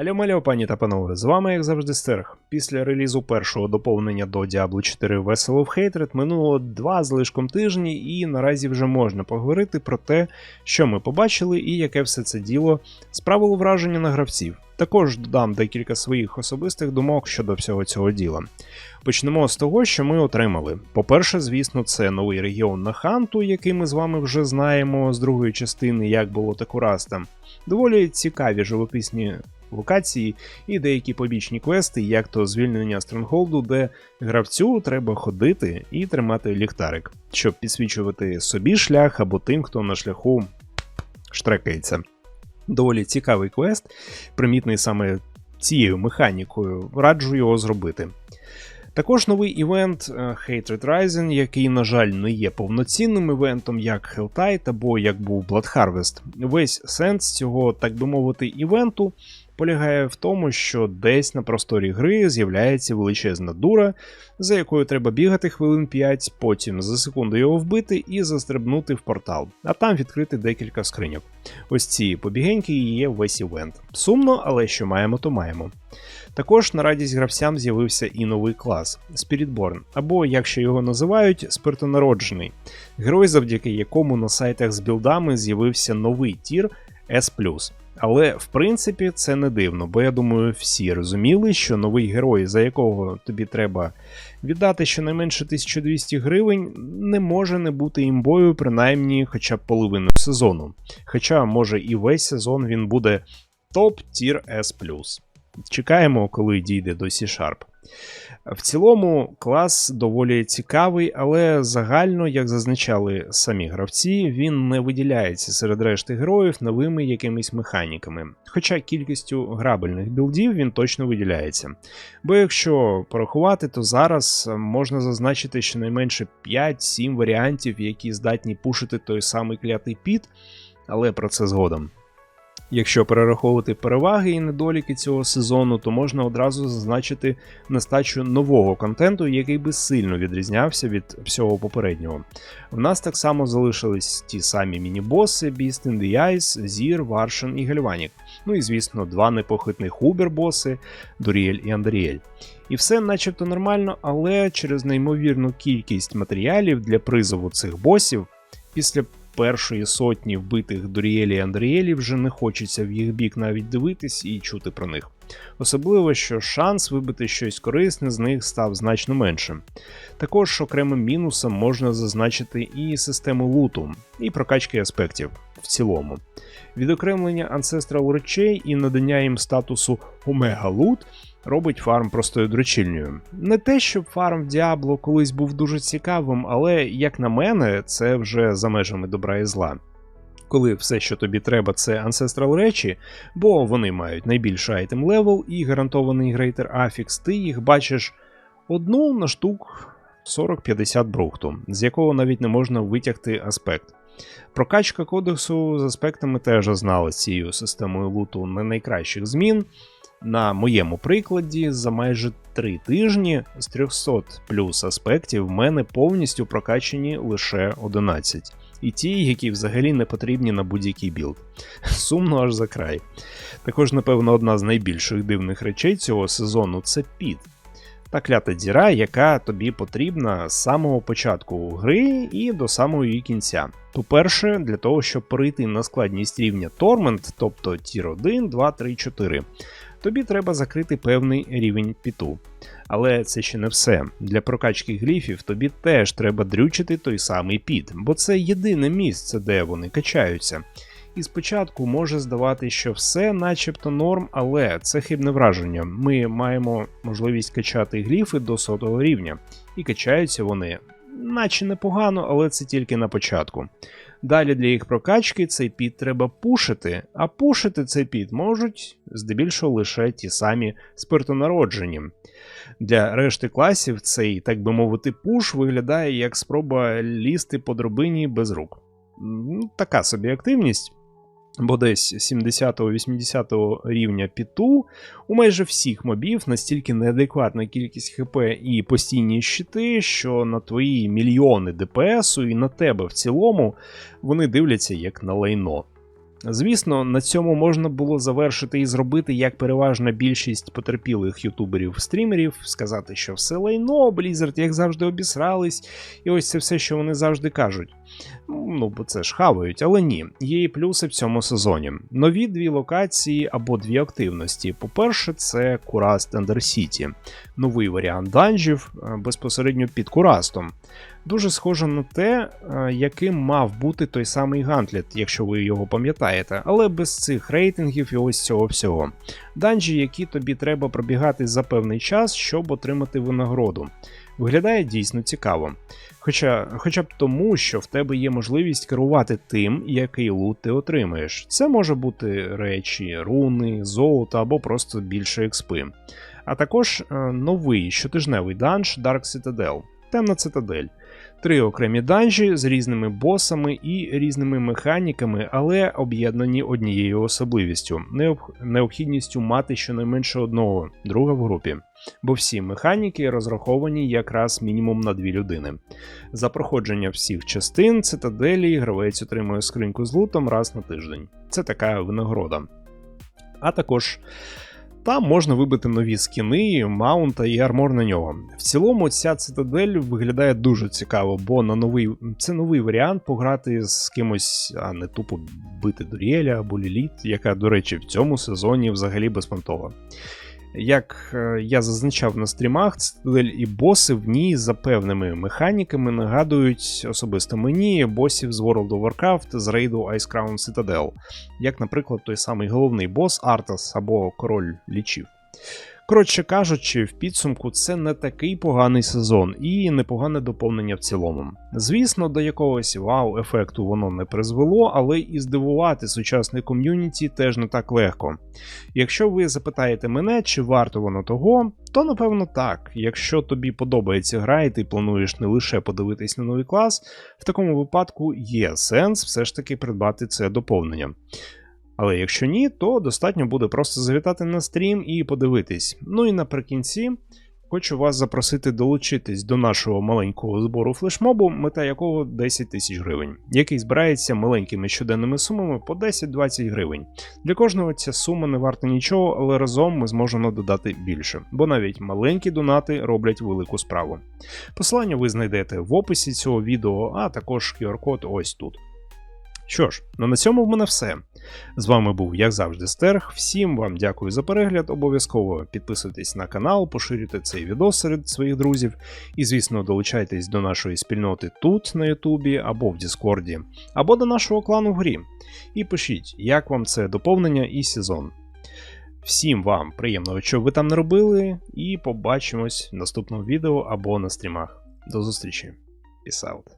Алло малё, пані та панове, з вами, як завжди, Стерх. Після релізу першого доповнення до Diablo 4 Vessel of Hatred минуло два з лишком тижні, і наразі вже можна поговорити про те, що ми побачили і яке все це діло справило враження на гравців. Також додам декілька своїх особистих думок щодо всього цього діла. Почнемо з того, що ми отримали. По-перше, звісно, це новий регіон на Ханту, який ми з вами вже знаємо з другої частини, як було так ураз там. Доволі цікаві живописні локації і деякі побічні квести, як то звільнення Стронгholду, де гравцю треба ходити і тримати ліхтарик, щоб підсвічувати собі шлях або тим, хто на шляху штрекається. Доволі цікавий квест, примітний саме цією механікою, раджу його зробити. Також новий івент е, Hatred Rising, який, на жаль, не є повноцінним івентом, як Helltide або як був Blood Harvest. Весь сенс цього, так би мовити, івенту полягає в тому, що десь на просторі гри з'являється величезна дура, за якою треба бігати хвилин 5, потім за секунду його вбити і застрибнути в портал, а там відкрити декілька скриньок. Ось ці побігеньки і є весь івент. Сумно, але що маємо, то маємо. Також на радість гравцям з'явився і новий клас Spiritborn, або, як ще його називають, спиртонароджений, герой, завдяки якому на сайтах з білдами з'явився новий тір S. Але в принципі це не дивно, бо я думаю, всі розуміли, що новий герой, за якого тобі треба віддати щонайменше 1200 гривень, не може не бути імбою, принаймні хоча б половину сезону. Хоча, може, і весь сезон він буде топ тір S. Чекаємо, коли дійде до C-Sharp. В цілому, клас доволі цікавий, але загально, як зазначали самі гравці, він не виділяється серед решти героїв новими якимись механіками. Хоча кількістю грабельних білдів він точно виділяється. Бо якщо порахувати, то зараз можна зазначити щонайменше 5-7 варіантів, які здатні пушити той самий клятий піт, але про це згодом. Якщо перераховувати переваги і недоліки цього сезону, то можна одразу зазначити нестачу нового контенту, який би сильно відрізнявся від всього попереднього. В нас так само залишились ті самі міні-боси Beast in the Ice, Зір, Варшин і Гельванік. Ну і звісно, два непохитних убер-боси Дуріель і Андріель. І все начебто нормально, але через неймовірну кількість матеріалів для призову цих босів. Після першої сотні вбитих Дуріелі і Андрієлі вже не хочеться в їх бік навіть дивитись і чути про них. Особливо, що шанс вибити щось корисне з них став значно меншим. Також окремим мінусом можна зазначити і систему луту, і прокачки аспектів в цілому. Відокремлення Ancestral речей і надання їм статусу Омега Лут робить фарм простою дрочільнею. Не те, щоб фарм в Діабло колись був дуже цікавим, але, як на мене, це вже за межами добра і зла. Коли все, що тобі треба, це Ancestral речі, бо вони мають найбільший айтем левел і гарантований грейтер афікс, ти їх бачиш одну на штук 40-50 брухту, з якого навіть не можна витягти аспект. Прокачка кодексу з аспектами теж зазнала цією системою луту не найкращих змін. На моєму прикладі, за майже 3 тижні з 300 плюс аспектів в мене повністю прокачені лише 11. І ті, які взагалі не потрібні на будь-який білд. Сумно аж за край. Також, напевно, одна з найбільших дивних речей цього сезону це піт. Та клята діра, яка тобі потрібна з самого початку гри і до самого її кінця. По-перше, для того, щоб перейти на складність рівня Тормент, тобто Тір 1, 2, 3, 4 тобі треба закрити певний рівень піту. Але це ще не все. Для прокачки гліфів тобі теж треба дрючити той самий піт, бо це єдине місце, де вони качаються. І спочатку може здавати, що все начебто норм, але це хибне враження. Ми маємо можливість качати гліфи до сотого рівня, і качаються вони, наче непогано, але це тільки на початку. Далі для їх прокачки цей піт треба пушити, а пушити цей піт можуть здебільшого лише ті самі спиртонароджені. Для решти класів цей, так би мовити, пуш виглядає як спроба лізти по дробині без рук. Така собі активність бо десь 70-80 рівня піту у майже всіх мобів настільки неадекватна кількість ХП і постійні щити, що на твої мільйони ДПСу і на тебе в цілому вони дивляться як на лайно. Звісно, на цьому можна було завершити і зробити, як переважна більшість потерпілих ютуберів-стрімерів, сказати, що все лайно, Blizzard, як завжди, обісрались, і ось це все, що вони завжди кажуть. Ну, бо це ж хавають, але ні. Є і плюси в цьому сезоні. Нові дві локації або дві активності. По-перше, це Кураст Андерсіті, новий варіант данжів е, безпосередньо під Курастом. Дуже схоже на те, е, яким мав бути той самий Гантлет, якщо ви його пам'ятаєте, але без цих рейтингів і ось цього всього. Данжі, які тобі треба пробігати за певний час, щоб отримати винагороду. Виглядає дійсно цікаво. Хоча хоча б тому, що в тебе є можливість керувати тим, який лут ти отримаєш. Це може бути речі, руни, золото або просто більше експи. А також е, новий щотижневий данж Dark Citadel, темна цитадель. Три окремі данжі з різними босами і різними механіками, але об'єднані однією особливістю необхідністю мати щонайменше одного друга в групі, бо всі механіки розраховані якраз мінімум на дві людини. За проходження всіх частин цитаделі гравець отримує скриньку з лутом раз на тиждень. Це така винагорода. А також там можна вибити нові скіни, маунта і армор на нього. В цілому, ця цитадель виглядає дуже цікаво, бо на новий це новий варіант пограти з кимось, а не тупо бити Дуріеля або Ліліт, яка, до речі, в цьому сезоні взагалі безпонтова. Як е, я зазначав на стрімах, цитадель і боси в ній за певними механіками нагадують особисто мені босів з World of Warcraft з рейду Ice Crown Citadel, як, наприклад, той самий головний бос Артас або король лічів. Коротше кажучи, в підсумку це не такий поганий сезон і непогане доповнення в цілому. Звісно, до якогось вау-ефекту воно не призвело, але і здивувати сучасне ком'юніті теж не так легко. Якщо ви запитаєте мене, чи варто воно того, то напевно так. Якщо тобі подобається гра, і ти плануєш не лише подивитись на новий клас, в такому випадку є сенс все ж таки придбати це доповнення. Але якщо ні, то достатньо буде просто завітати на стрім і подивитись. Ну і наприкінці хочу вас запросити долучитись до нашого маленького збору флешмобу, мета якого 10 тисяч гривень, який збирається маленькими щоденними сумами по 10-20 гривень. Для кожного ця сума не варта нічого, але разом ми зможемо додати більше, бо навіть маленькі донати роблять велику справу. Посилання ви знайдете в описі цього відео, а також QR-код ось тут. Що ж, ну на цьому в мене все. З вами був, як завжди, Стерг. Всім вам дякую за перегляд. Обов'язково підписуйтесь на канал, поширюйте цей відео серед своїх друзів. І, звісно, долучайтесь до нашої спільноти тут, на Ютубі, або в Діскорді, або до нашого клану в грі. І пишіть, як вам це доповнення і сезон. Всім вам приємного, що ви там не робили, і побачимось в наступному відео або на стрімах. До зустрічі. Peace out.